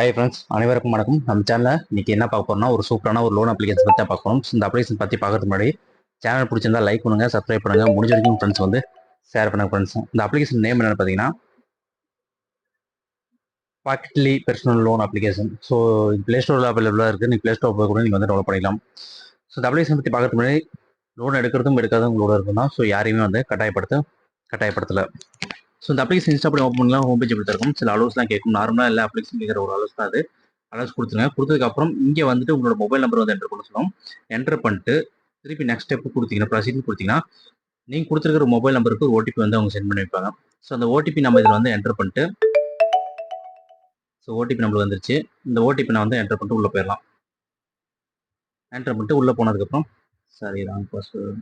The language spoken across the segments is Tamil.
ஹாய் ஃப்ரெண்ட்ஸ் அனைவருக்கும் வணக்கம். நம்ம சேனலில் இன்னைக்கு என்ன பார்க்க போகிறோம்னா ஒரு சூப்பரான ஒரு லோன் அப்ளிகேஷன் பற்றி பார்க்க போகிறோம் இந்த அப்ளிகேஷன் பற்றி பார்க்கறதுக்கு முன்னாடி சேனல் பிடிச்சிருந்தா லைக் பண்ணுங்கள் சப்ஸ்கிரைப் பண்ணுங்கள் முடிஞ்ச வரைக்கும் ஃப்ரெண்ட்ஸ் வந்து ஷேர் பண்ணுங்க ஃப்ரெண்ட்ஸ் இந்த அப்ளிகேஷன் நேம் என்னென்னு பார்த்தீங்கன்னா Pocketly personal loan application so play ஸ்டோரில் அவைலபிளாக இருக்குது நீங்கள் ப்ளே ஸ்டோர் போய் கூட நீங்கள் வந்து டெவலப் பண்ணிக்கலாம். ஸோ இந்த அப்ளிகேஷன் பற்றி பார்க்கறதுக்கு முன்னாடி லோன் எடுக்கிறதும் எடுக்காதும் உங்களோட இருக்குன்னா ஸோ யாரையுமே வந்து கட்டாயப்படுத்த கட்டாயப்படுத்தலை. ஸோ இந்த அப்ளிகேஷன் இன்ஸ்டா பண்ணி ஓப்பன் பண்ணலாம். ஹோம் பேஜ் இப்படி இருக்கும்? சில அலோஸ்லாம் கேட்கும். நார்மலாக எல்லா அப்ளிகேஷன் கேட்குற ஒரு அலோஸ் தான் அது. அலோஸ் கொடுத்துருங்க. கொடுத்ததுக்கப்புறம் இங்கே வந்துட்டு உங்களோட மொபைல் நம்பர் வந்து என்டர் பண்ண சொல்லும். என்டர் பண்ணிட்டு திருப்பி நெக்ஸ்ட் ஸ்டெப் கொடுத்தீங்கன்னா ப்ரொசீஜர் கொடுத்தீங்கன்னா நீங்கள் கொடுத்துருக்கிற மொபைல் நம்பருக்கு ஒரு ஓடிபி வந்து அவங்க சென்ட் பண்ணி வைப்பாங்க. ஸோ அந்த ஓடிபி நம்ம இதில் வந்து என்டர் பண்ணிட்டு ஸோ ஓடிபி நம்மளுக்கு வந்துருச்சு. இந்த ஓடிபி நான் வந்து என்டர் பண்ணிட்டு உள்ளே போயிடலாம். என்டர் பண்ணிட்டு உள்ளே போனதுக்கப்புறம் சரி ராங் பாஸ்வேர்டு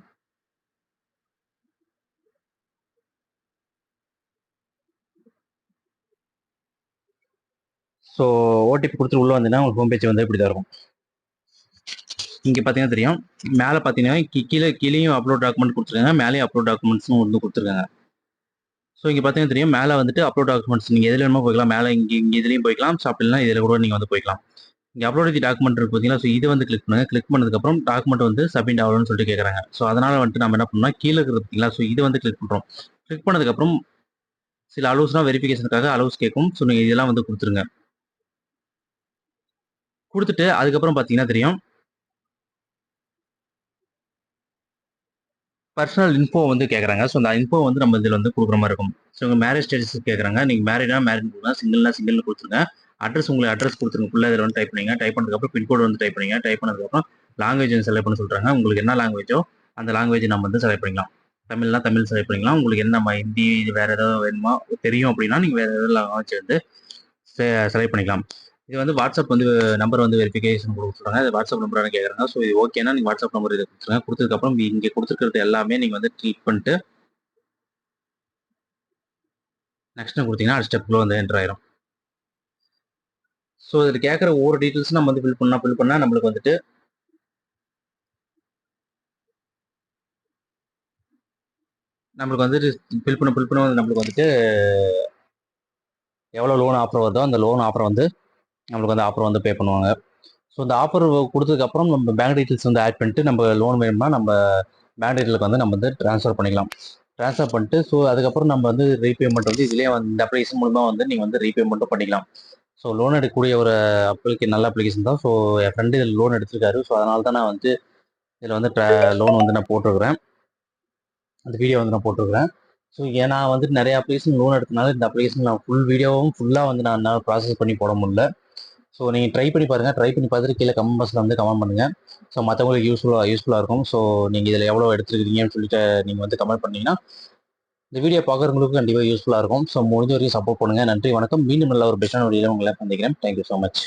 ஸோ ஓடிபி கொடுத்துட்டு உள்ளே வந்தீங்கன்னா உங்களுக்கு ஹோம் பேஜ் வந்து இப்படி தான் இருக்கும். இங்கே பார்த்தீங்கன்னா தெரியும். மேலே பார்த்தீங்கன்னா கீழே கீழேயும் அப்லோட் டாக்குமெண்ட் கொடுத்துருக்காங்க. மேலேயும் அப்லோட் டாக்குமெண்ட்ஸும் வந்து கொடுத்துருக்காங்க. ஸோ இங்கே பார்த்தீங்கன்னா தெரியும். மேலே வந்துட்டு அப்லோட் டாக்குமெண்ட்ஸ் நீங்கள் எதில் வேணுமோ போய்க்கலாம். மேலே இங்கே இங்கே இதுலேயும் போய்க்கலாம். ஸோ அப்படிலாம் இதில் கூட நீங்கள் வந்து போய்க்கலாம். இங்கே அப்லோட் தி டாக்குமெண்ட் இருக்கு பார்த்தீங்களா ஸோ இது வந்து கிளிக் பண்ணுங்க. கிளிக் பண்ணதுக்கப்புறம் டாக்குமெண்ட் வந்து சப்மிட் ஆகணும்னு சொல்லிட்டு கேட்குறாங்க ஸோ அதனால் வந்துட்டு நம்ம என்ன பண்ணோம்னா கீழே இருக்கிறது பார்த்தீங்களா ஸோ இது வந்து கிளிக் பண்ணுறோம் கிளிக் பண்ணதுக்கப்புறம் சில அலோஸ்னால் வெரிஃபிகேஷனுக்காக அலோஸ் கேட்கும். ஸோ நீங்கள் இதெல்லாம் வந்து கொடுத்துருங்க. கொடுத்துட்டு அதுக்கப்புறம் பார்த்தீங்கன்னா தெரியும். பர்சனல் இன்ஃபோ வந்து கேட்குறாங்க ஸோ அந்த இன்ஃபோ வந்து நம்ம இதில் வந்து கொடுக்குற மாதிரி இருக்கும். ஸோ உங்கள் மேரேஜ் ஸ்டேட்டஸ் கேட்குறாங்க நீங்கள் மேரிடா மேரேஜ் கொடுங்க சிங்கிள்னா சிங்கிள்னு கொடுத்துருங்க. அட்ரஸ் உங்களுக்கு அட்ரஸ் கொடுத்துருங்க. ஃபுல்லாக இதில் வந்து டைப் பண்ணுங்க. டைப் பண்ணதுக்கப்புறம் பின்கோடு வந்து டைப் பண்ணுங்க. டைப் பண்ணதுக்கப்புறம் லாங்குவேஜ் செலக்ட் பண்ண சொல்கிறாங்க உங்களுக்கு என்ன லாங்குவேஜோ அந்த லாங்குவேஜ் நம்ம வந்து செலக்ட் பண்ணிக்கலாம். தமிழ்னா தமிழ் செலக்ட் பண்ணிக்கலாம். உங்களுக்கு என்ன ஹிந்தி வேறு ஏதாவது வேணுமா தெரியும் அப்படின்னா நீங்கள் வேறு ஏதாவது லாங்குவேஜ் வந்து செலக்ட் பண்ணிக்கலாம். இது வந்து வாட்ஸ்அப் வந்து நம்பர் வந்து வெரிஃபிகேஷன் கொடுத்துருக்காங்க அது வாட்ஸ்அப் நம்பர் கேட்குறாங்க. ஸோ இது ஓகேனா நீங்கள் வாட்ஸ்அப் நம்பர் இதை கொடுத்துருங்க. கொடுத்ததுக்கப்புறம் இங்கே கொடுத்துருக்கிறது எல்லாமே நீங்கள் வந்து ட்ரீட் பண்ணிட்டு நெக்ஸ்ட் கொடுத்தீங்கன்னா அடுத்த ஸ்டெப்ல வந்து என்டர் ஆயிரும். ஸோ இதில் கேட்குற ஒவ்வொரு டீட்டெயில்ஸும் நம்ம வந்து ஃபில் பண்ணால் ஃபில் பண்ணால் நம்மளுக்கு வந்துட்டு நம்மளுக்கு வந்துட்டு ஃபில் பண்ண ஃபில் பண்ண வந்து நம்மளுக்கு வந்துட்டு எவ்வளோ லோன் ஆஃபர் வருதோ அந்த லோன் ஆஃபர் வந்து நம்மளுக்கு வந்து ஆஃபர் வந்து பே பண்ணுவாங்க. ஸோ இந்த ஆஃபர் கொடுத்ததுக்கப்புறம் நம்ம பேங்க் டீட்டெயில்ஸ் வந்து ஆட் பண்ணிட்டு நம்ம லோன் வேணும்னா நம்ம பேங்க் டீட்டெயிலுக்கு வந்து நம்ம வந்து ட்ரான்ஸ்ஃபர் பண்ணிக்கலாம். ட்ரான்ஸ்ஃபர் பண்ணிட்டு ஸோ அதுக்கப்புறம் நம்ம வந்து ரீபேமெண்ட் வந்து இதுலேயே வந்து இந்த அப்ளிகேஷன் மூலமாக வந்து நீங்கள் வந்து ரீபேமெண்ட்டும் பண்ணிக்கலாம். ஸோ லோன் எடுக்கக்கூடிய ஒரு அப்ளிகே நல்ல அப்ளிகேஷன் தான். ஸோ என் ஃப்ரெண்டு இதில் லோன் எடுத்திருக்காரு. ஸோ அதனால தான் நான் வந்து இதில் வந்து லோன் வந்து நான் போட்டிருக்கிறேன். அந்த வீடியோ வந்து நான் போட்டிருக்கிறேன். ஸோ ஏன்னா வந்து நிறைய அப்ளிகேஷன் லோன் எடுத்தனால இந்த அப்ளிகேஷன் நான் ஃபுல் வீடியோவும் ஃபுல்லாக வந்து நான் என்னால் ப்ராசஸ் பண்ணி போட முடியல. ஸோ நீங்கள் ட்ரை பண்ணி பாருங்கள் ட்ரை பண்ணி பார்த்துட்டு கீழே கமெண்ட் பாக்ஸில் வந்து கமெண்ட் பண்ணுங்கள் ஸோ மற்றவங்களுக்கு யூஸ்ஃபுல்லாக யூஸ்ஃபுல்லாக இருக்கும். ஸோ நீங்கள் இதில் எவ்வளோ எடுத்துருக்கீங்கன்னு சொல்லிட்டு நீங்கள் வந்து கமெண்ட் பண்ணீங்கன்னா இந்த வீடியோ பார்க்குறவங்களுக்கு கண்டிப்பாக யூஸ்ஃபுல்லாக இருக்கும். ஸோ முடிஞ்ச வரைக்கும் சப்போர்ட் பண்ணுங்கள் நன்றி வணக்கம். மீண்டும் நல்ல ஒரு பெஸ்டான வீடியோ உங்களை சந்திக்கிறேன். Thank you so much